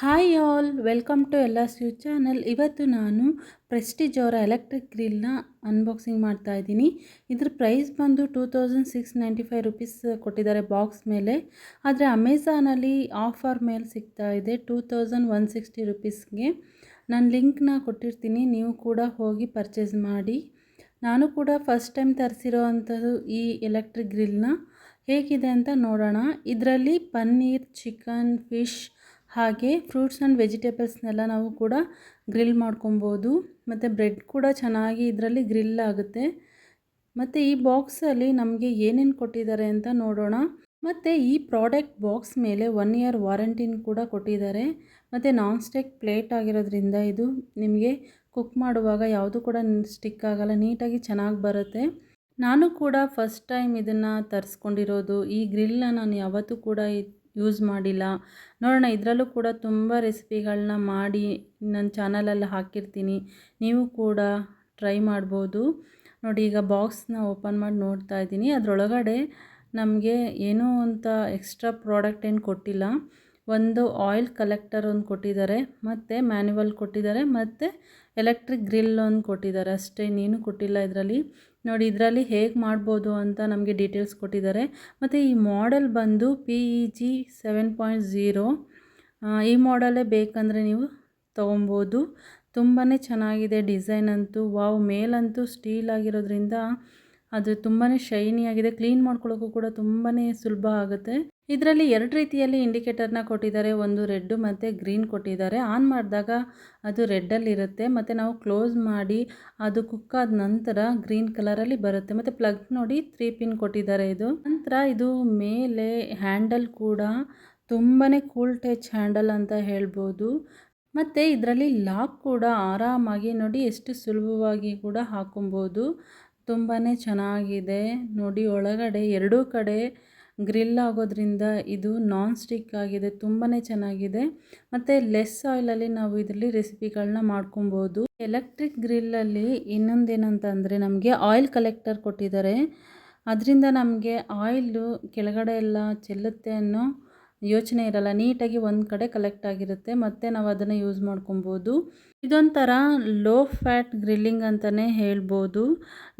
Hi all welcome to ಎಲ್ಲ ಸ್ಯೂ channel ಇವತ್ತು ನಾನು ಪ್ರೆಸ್ಟೀಜ್ ಅವರ ಎಲೆಕ್ಟ್ರಿಕ್ ಗ್ರಿಲ್ನ ಅನ್ಬಾಕ್ಸಿಂಗ್ ಮಾಡ್ತಾ ಇದ್ದೀನಿ. ಇದ್ರ ಪ್ರೈಸ್ ಬಂದು two thousand six ninety five rupees ಕೊಟ್ಟಿದ್ದಾರೆ ಬಾಕ್ಸ್ ಮೇಲೆ. ಆದರೆ ಅಮೆಝಾನಲ್ಲಿ ಆಫರ್ ಮೇಲೆ ಸಿಗ್ತಾ ಇದೆ ಟೂ ತೌಸಂಡ್ ಒನ್ ಸಿಕ್ಸ್ಟಿ ರುಪೀಸ್ಗೆ ನಾನು ಲಿಂಕ್ನ ಕೊಟ್ಟಿರ್ತೀನಿ, ನೀವು ಕೂಡ ಹೋಗಿ ಪರ್ಚೇಸ್ ಮಾಡಿ. ನಾನು ಕೂಡ ಫಸ್ಟ್ ಟೈಮ್ ತರಿಸಿರೋ ಅಂಥದ್ದು ಈ ಎಲೆಕ್ಟ್ರಿಕ್ ಗ್ರಿಲ್ನ ಹೇಗಿದೆ ಅಂತ ನೋಡೋಣ. ಇದರಲ್ಲಿ ಪನ್ನೀರ್ ಚಿಕನ್ ಫಿಶ್ ಹಾಗೆ ಫ್ರೂಟ್ಸ್ ಆ್ಯಂಡ್ ವೆಜಿಟೇಬಲ್ಸ್ನೆಲ್ಲ ನಾವು ಕೂಡ ಗ್ರಿಲ್ ಮಾಡ್ಕೊಬೋದು. ಮತ್ತು ಬ್ರೆಡ್ ಕೂಡ ಚೆನ್ನಾಗಿ ಇದರಲ್ಲಿ ಗ್ರಿಲ್ ಆಗುತ್ತೆ. ಮತ್ತು ಈ ಬಾಕ್ಸಲ್ಲಿ ನಮಗೆ ಏನೇನು ಕೊಟ್ಟಿದ್ದಾರೆ ಅಂತ ನೋಡೋಣ. ಮತ್ತು ಈ ಪ್ರಾಡಕ್ಟ್ ಬಾಕ್ಸ್ ಮೇಲೆ ಒನ್ ಇಯರ್ ವಾರಂಟಿನ ಕೂಡ ಕೊಟ್ಟಿದ್ದಾರೆ. ಮತ್ತು ನಾನ್ ಸ್ಟಿಕ್ ಪ್ಲೇಟ್ ಆಗಿರೋದ್ರಿಂದ ಇದು ನಿಮಗೆ ಕುಕ್ ಮಾಡುವಾಗ ಯಾವುದು ಕೂಡ ಸ್ಟಿಕ್ ಆಗಲ್ಲ, ನೀಟಾಗಿ ಚೆನ್ನಾಗಿ ಬರುತ್ತೆ. ನಾನು ಕೂಡ ಫಸ್ಟ್ ಟೈಮ್ ಇದನ್ನು ತರಿಸ್ಕೊಂಡಿರೋದು. ಈ ಗ್ರಿಲ್ನ ನಾನು ಯಾವತ್ತೂ ಕೂಡ ಯೂಸ್ ಮಾಡಿಲ್ಲ. ನೋಡೋಣ, ಇದರಲ್ಲೂ ಕೂಡ ತುಂಬ ರೆಸಿಪಿಗಳನ್ನ ಮಾಡಿ ನನ್ನ ಚಾನಲಲ್ಲಿ ಹಾಕಿರ್ತೀನಿ. ನೀವು ಕೂಡ ಟ್ರೈ ಮಾಡ್ಬೋದು. ನೋಡಿ, ಈಗ ಬಾಕ್ಸ್ನ ಓಪನ್ ಮಾಡಿ ನೋಡ್ತಾ ಇದ್ದೀನಿ. ಅದರೊಳಗಡೆ ನಮಗೆ ಏನೋ ಅಂತ ಎಕ್ಸ್ಟ್ರಾ ಪ್ರಾಡಕ್ಟ್ ಏನು ಕೊಟ್ಟಿಲ್ಲ. ಒಂದು ಆಯಿಲ್ ಕಲೆಕ್ಟರ್ ಒಂದು ಕೊಟ್ಟಿದ್ದಾರೆ, ಮತ್ತು ಮ್ಯಾನ್ಯುವಲ್ ಕೊಟ್ಟಿದ್ದಾರೆ, ಮತ್ತು ಎಲೆಕ್ಟ್ರಿಕ್ ಗ್ರಿಲ್ ಒಂದು ಕೊಟ್ಟಿದ್ದಾರೆ. ಅಷ್ಟೇ, ಇನ್ನೇನು ಕೊಟ್ಟಿಲ್ಲ ಇದರಲ್ಲಿ. ನೋಡಿ, ಇದರಲ್ಲಿ ಹೇಗೆ ಮಾಡ್ಬೋದು ಅಂತ ನಮಗೆ ಡೀಟೇಲ್ಸ್ ಕೊಟ್ಟಿದ್ದಾರೆ. ಮತ್ತು ಈ ಮಾಡೆಲ್ ಬಂದು P E G seven point zero ಈ ಮಾಡಲೇ ಬೇಕಂದರೆ ನೀವು ತೊಗೊಬೋದು. ತುಂಬಾ ಚೆನ್ನಾಗಿದೆ ಡಿಸೈನ್ ಅಂತೂ, ವಾವ್, ಮೇಲಂತೂ ಸ್ಟೀಲ್ ಆಗಿರೋದ್ರಿಂದ ಅದು ತುಂಬಾ ಶೈನಿಯಾಗಿದೆ ಕ್ಲೀನ್ ಮಾಡ್ಕೊಳ್ಳೋಕ್ಕೂ ಕೂಡ ತುಂಬಾ ಸುಲಭ ಆಗುತ್ತೆ. ಇದರಲ್ಲಿ ಎರಡು ರೀತಿಯಲ್ಲಿ ಇಂಡಿಕೇಟರ್ನ ಕೊಟ್ಟಿದ್ದಾರೆ. ಒಂದು ರೆಡ್ಡು ಮತ್ತು ಗ್ರೀನ್ ಕೊಟ್ಟಿದ್ದಾರೆ. ಆನ್ ಮಾಡಿದಾಗ ಅದು ರೆಡ್ಡಲ್ಲಿ ಇರುತ್ತೆ. ಮತ್ತು ನಾವು ಕ್ಲೋಸ್ ಮಾಡಿ ಅದು ಕುಕ್ ಆದ ನಂತರ ಗ್ರೀನ್ ಕಲರಲ್ಲಿ ಬರುತ್ತೆ. ಮತ್ತು ಪ್ಲಗ್ ನೋಡಿ ತ್ರೀ ಪಿನ್ ಕೊಟ್ಟಿದ್ದಾರೆ ಇದು. ನಂತರ ಇದು ಮೇಲೆ ಹ್ಯಾಂಡಲ್ ಕೂಡ ತುಂಬಾ ಕೂಲ್ ಟಚ್ ಹ್ಯಾಂಡಲ್ ಅಂತ ಹೇಳ್ಬೋದು. ಮತ್ತು ಇದರಲ್ಲಿ ಲಾಕ್ ಕೂಡ ಆರಾಮಾಗಿ ನೋಡಿ ಎಷ್ಟು ಸುಲಭವಾಗಿ ಕೂಡ ಹಾಕೊಬೋದು. ತುಂಬಾ ಚೆನ್ನಾಗಿದೆ. ನೋಡಿ, ಒಳಗಡೆ ಎರಡೂ ಕಡೆ ಗ್ರಿಲ್ ಆಗೋದ್ರಿಂದ ಇದು ನಾನ್ ಸ್ಟಿಕ್ ಆಗಿದೆ. ತುಂಬಾ ಚೆನ್ನಾಗಿದೆ. ಮತ್ತು ಲೆಸ್ ಆಯಿಲಲ್ಲಿ ನಾವು ಇದರಲ್ಲಿ ರೆಸಿಪಿಗಳನ್ನ ಮಾಡ್ಕೊಬೋದು. ಎಲೆಕ್ಟ್ರಿಕ್ ಗ್ರಿಲ್ಲಲ್ಲಿ ಇನ್ನೊಂದೇನಂತಂದರೆ ನಮಗೆ ಆಯಿಲ್ ಕಲೆಕ್ಟರ್ ಕೊಟ್ಟಿದ್ದಾರೆ. ಅದರಿಂದ ನಮಗೆ ಆಯಿಲು ಕೆಳಗಡೆ ಎಲ್ಲ ಚೆಲ್ಲುತ್ತೆ ಅನ್ನೋ ಯೋಚನೆ ಇರಲ್ಲ, ನೀಟಾಗಿ ಒಂದು ಕಡೆ ಕಲೆಕ್ಟ್ ಆಗಿರುತ್ತೆ, ಮತ್ತು ನಾವು ಅದನ್ನು ಯೂಸ್ ಮಾಡ್ಕೊಬೋದು. ಇದೊಂಥರ ಲೋ ಫ್ಯಾಟ್ ಗ್ರಿಲ್ಲಿಂಗ್ ಅಂತಲೇ ಹೇಳ್ಬೋದು.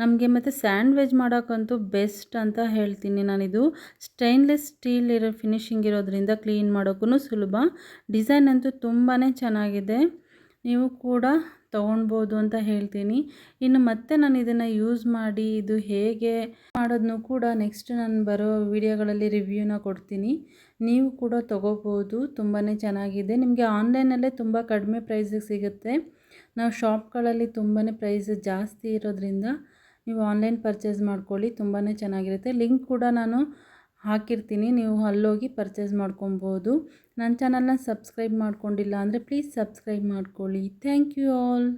ನಮಗೆ ಮತ್ತು ಸ್ಯಾಂಡ್ವಿಚ್ ಮಾಡೋಕ್ಕಂತೂ ಬೆಸ್ಟ್ ಅಂತ ಹೇಳ್ತೀನಿ ನಾನಿದು. ಸ್ಟೈನ್ಲೆಸ್ ಸ್ಟೀಲ್ ಇರೋ ಫಿನಿಶಿಂಗ್ ಇರೋದ್ರಿಂದ ಕ್ಲೀನ್ ಮಾಡೋಕ್ಕೂ ಸುಲಭ. ಡಿಸೈನ್ ಅಂತೂ ತುಂಬಾ ಚೆನ್ನಾಗಿದೆ. ನೀವು ಕೂಡ ತೊಗೊಳ್ಬೋದು ಅಂತ ಹೇಳ್ತೀನಿ. ಇನ್ನು ಮತ್ತೆ ನಾನು ಇದನ್ನು ಯೂಸ್ ಮಾಡಿ ಇದು ಹೇಗೆ ಮಾಡೋದನ್ನು ಕೂಡ ನೆಕ್ಸ್ಟ್ ನಾನು ಬರೋ ವಿಡಿಯೋಗಳಲ್ಲಿ ರಿವ್ಯೂನ ಕೊಡ್ತೀನಿ. ನೀವು ಕೂಡ ತೊಗೋಬೋದು ತುಂಬಾ ಚೆನ್ನಾಗಿದೆ. ನಿಮಗೆ ಆನ್ಲೈನಲ್ಲೇ ತುಂಬ ಕಡಿಮೆ ಪ್ರೈಸಿಗೆ ಸಿಗುತ್ತೆ. ನಾವು ಶಾಪ್ಗಳಲ್ಲಿ ತುಂಬಾ ಪ್ರೈಸ್ ಜಾಸ್ತಿ ಇರೋದ್ರಿಂದ ನೀವು ಆನ್ಲೈನ್ ಪರ್ಚೇಸ್ ಮಾಡ್ಕೊಳ್ಳಿ ತುಂಬಾ ಚೆನ್ನಾಗಿರುತ್ತೆ. ಲಿಂಕ್ ಕೂಡ ನಾನು ಹಾಕಿರ್ತೀನಿ. ನೀವು ಅಲ್ಲೋಗಿ ಪರ್ಚೇಸ್ ಮಾಡ್ಕೊಬೋದು. ನನ್ನ ಚಾನಲ್ನ ಸಬ್ಸ್ಕ್ರೈಬ್ ಮಾಡ್ಕೊಂಡಿಲ್ಲ ಅಂದರೆ ಪ್ಲೀಸ್ ಸಬ್ಸ್ಕ್ರೈಬ್ ಮಾಡ್ಕೊಳ್ಳಿ. Thank you all